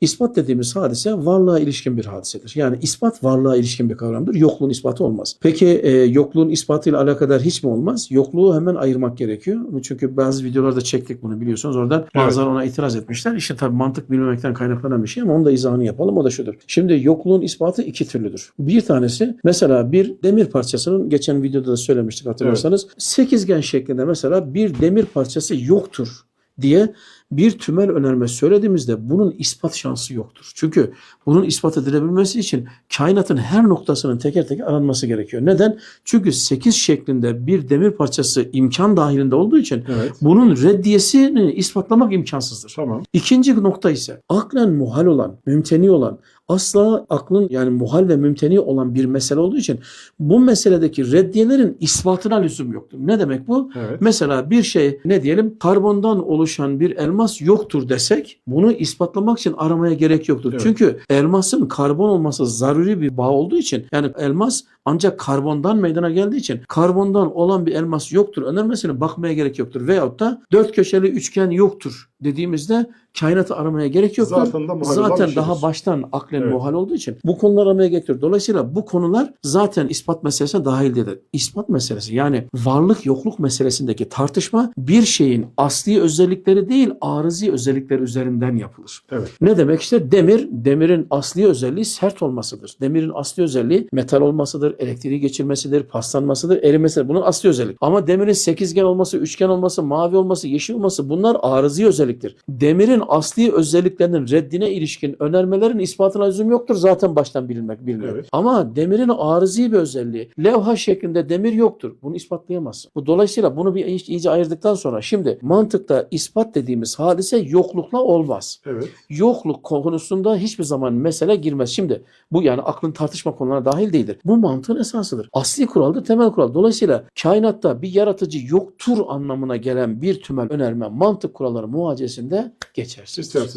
İspat dediğimiz hadise varlığa ilişkin bir hadisedir. Yani ispat varlığa ilişkin bir kavramdır. Yokluğun ispatı olmaz. Peki e, yokluğun ispatıyla alakadar hiç mi olmaz? Yokluğu hemen ayırmak gerekiyor. Çünkü bazı videolarda çektik bunu biliyorsunuz. Oradan bazıları ona itiraz etmişler. İşte tabii mantık bilmemekten kaynaklanan bir şey ama onun da izahını yapalım. O da şudur. Şimdi yokluğun ispatı iki türlüdür. Bir tanesi mesela bir demir parçasının geçen videoda da söylemiştik hatırlarsanız. Sekizgen şeklinde mesela bir demir parçası yoktur diye bir tümel önerme söylediğimizde bunun ispat şansı yoktur. Çünkü bunun ispat edilebilmesi için kainatın her noktasının teker teker aranması gerekiyor. Neden? Çünkü 8 şeklinde bir demir parçası imkan dahilinde olduğu için Evet. bunun reddiyesini ispatlamak imkansızdır. Tamam. İkinci nokta ise aklen muhal olan, mümteni olan, asla aklın yani muhal ve mümteni olan bir mesele olduğu için bu meseledeki reddiyelerin ispatına lüzum yoktur. Ne demek bu? Evet. Mesela bir şey ne diyelim karbondan oluşan bir elmas yoktur desek bunu ispatlamak için aramaya gerek yoktur. Evet. Çünkü elmasın karbon olması zaruri bir bağ olduğu için yani elmas ancak karbondan meydana geldiği için karbondan olan bir elmas yoktur önermesine bakmaya gerek yoktur. Veyahut da dört köşeli üçgen yoktur dediğimizde kainatı aramaya gerek yoktur. Zaten Zaten daha baştan aklen Evet. muhal olduğu için bu konular aramaya gerek yok. Dolayısıyla bu konular zaten ispat meselesine dahil değildir. İspat meselesi yani varlık yokluk meselesindeki tartışma bir şeyin asli özellikleri değil arızi özellikleri üzerinden yapılır. Evet. Ne demek işte demir, demirin asli özelliği sert olmasıdır. Demirin asli özelliği metal olmasıdır, elektriği geçirmesidir, paslanmasıdır, erimesidir. Bunun asli özellik. Ama demirin sekizgen olması, üçgen olması, mavi olması, yeşil olması bunlar arızi özelliktir. Demirin asli özelliklerinin reddine ilişkin önermelerin ispatına lüzum yoktur. Zaten baştan bilinmek biliniyor. Evet. Ama demirin arızi bir özelliği. Levha şeklinde demir yoktur. Bunu ispatlayamazsın. Bu dolayısıyla bunu bir iyice, ayırdıktan sonra şimdi mantıkta ispat dediğimiz hadise yoklukla olmaz Evet. yokluk konusunda hiçbir zaman mesele girmez. Şimdi bu yani aklın tartışma konularına dahil değildir. Bu mantığın esasıdır. Asli kuraldır, temel kural. Dolayısıyla kainatta bir yaratıcı yoktur anlamına gelen bir tümel önerme mantık kuralları muhacesinde geçersiz. İstersiz